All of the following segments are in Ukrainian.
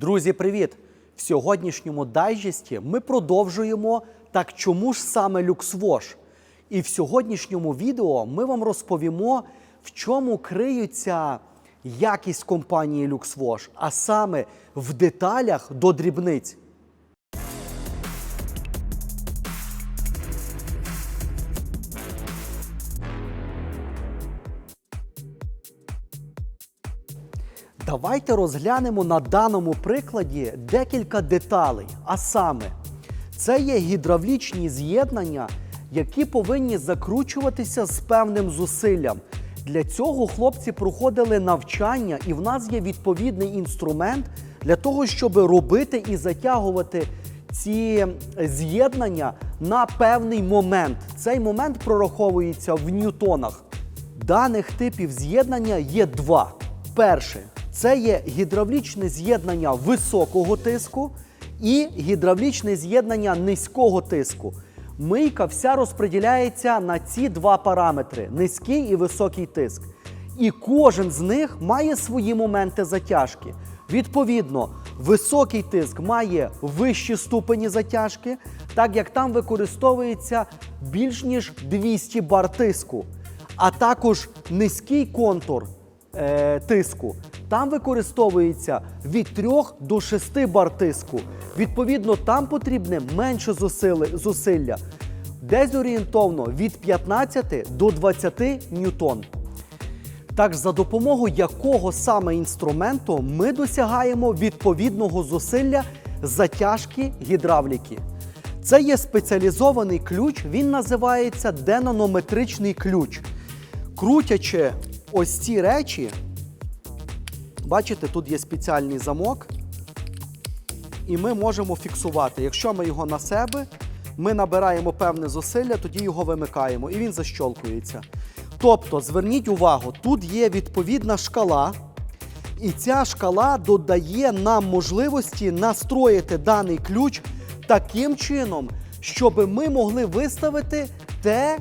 Друзі, привіт! В сьогоднішньому дайджесті ми продовжуємо так чому ж саме люксвош? І в сьогоднішньому відео ми вам розповімо, в чому криється якість компанії LuxWash, а саме в деталях до дрібниць. Давайте розглянемо на даному прикладі декілька деталей. А саме, це є гідравлічні з'єднання, які повинні закручуватися з певним зусиллям. Для цього хлопці проходили навчання, і в нас є відповідний інструмент для того, щоб робити і затягувати ці з'єднання на певний момент. Цей момент прораховується в ньютонах. Даних типів з'єднання є два. Перше це є гідравлічне з'єднання високого тиску і гідравлічне з'єднання низького тиску. Мийка вся розподіляється на ці два параметри низький і високий тиск. І кожен з них має свої моменти затяжки. Відповідно, високий тиск має вищі ступені затяжки, так як там використовується більш ніж 200 бар тиску, а також низький контур е, тиску. Там використовується від 3 до 6 бар тиску. Відповідно, там потрібне менше зусилля. Десь орієнтовно від 15 до 20 ньютон. Так, за допомогою якого саме інструменту ми досягаємо відповідного зусилля затяжки гідравліки. Це є спеціалізований ключ, він називається денанометричний ключ. Крутячи ось ці речі, бачите, тут є спеціальний замок, і ми можемо фіксувати. Якщо ми його на себе, ми набираємо певне зусилля, тоді його вимикаємо і він защолкується. Тобто, зверніть увагу, тут є відповідна шкала, і ця шкала додає нам можливості настроїти даний ключ таким чином, щоб ми могли виставити те,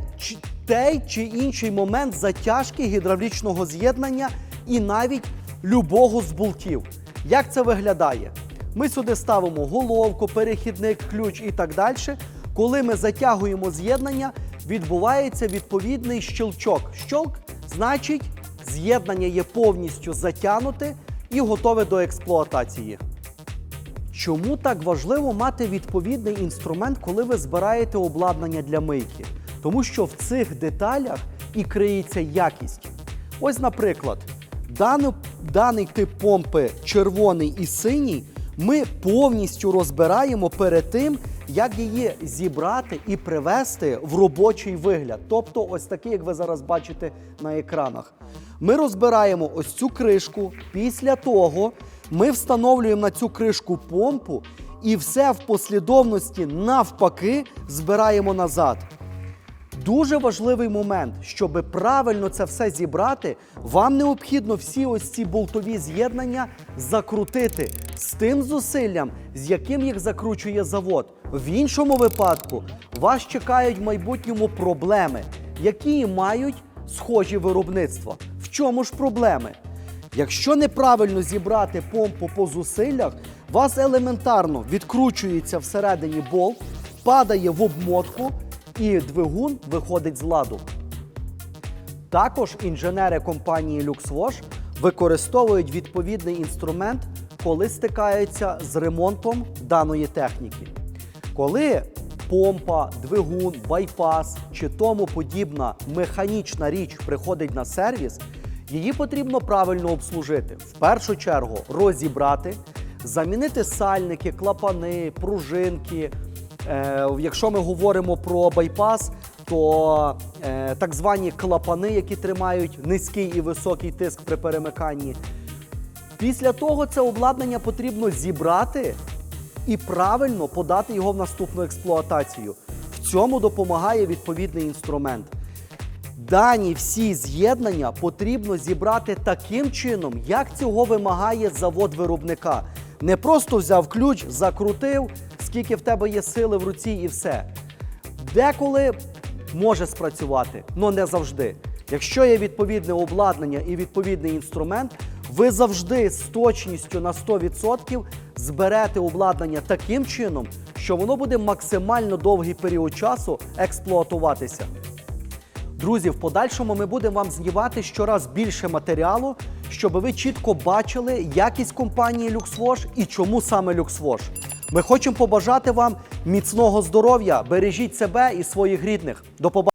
той чи інший момент затяжки гідравлічного з'єднання і навіть любого з болтів. Як це виглядає? Ми сюди ставимо головку, перехідник, ключ і так далі. Коли ми затягуємо з'єднання, відбувається відповідний щелчок. Щелк значить, з'єднання є повністю затягнуте і готове до експлуатації. Чому так важливо мати відповідний інструмент, коли ви збираєте обладнання для мийки? Тому що в цих деталях і криється якість. Ось, наприклад, дану, даний тип помпи червоний і синій ми повністю розбираємо перед тим, як її зібрати і привести в робочий вигляд. Тобто, ось такий, як ви зараз бачите на екранах. Ми розбираємо ось цю кришку. Після того ми встановлюємо на цю кришку помпу і все в послідовності навпаки збираємо назад. Дуже важливий момент, щоб правильно це все зібрати, вам необхідно всі ось ці болтові з'єднання закрутити з тим зусиллям, з яким їх закручує завод. В іншому випадку вас чекають в майбутньому проблеми, які мають схожі виробництва. В чому ж проблеми? Якщо неправильно зібрати помпу по зусиллях, вас елементарно відкручується всередині болт, падає в обмотку і двигун виходить з ладу. Також інженери компанії LuxWash використовують відповідний інструмент, коли стикаються з ремонтом даної техніки. Коли помпа, двигун, байпас чи тому подібна механічна річ приходить на сервіс, її потрібно правильно обслужити. В першу чергу розібрати, замінити сальники, клапани, пружинки. Е, якщо ми говоримо про байпас, то е, так звані клапани, які тримають низький і високий тиск при перемиканні. Після того це обладнання потрібно зібрати і правильно подати його в наступну експлуатацію. В цьому допомагає відповідний інструмент. Дані всі з'єднання потрібно зібрати таким чином, як цього вимагає завод виробника. Не просто взяв ключ, закрутив, скільки в тебе є сили в руці, і все. Деколи може спрацювати, але не завжди. Якщо є відповідне обладнання і відповідний інструмент, ви завжди з точністю на 100% зберете обладнання таким чином, що воно буде максимально довгий період часу експлуатуватися. Друзі, в подальшому ми будемо вам знімати щораз більше матеріалу, щоб ви чітко бачили якість компанії LuxWash і чому саме LuxWash. Ми хочемо побажати вам міцного здоров'я, бережіть себе і своїх рідних. До побачення!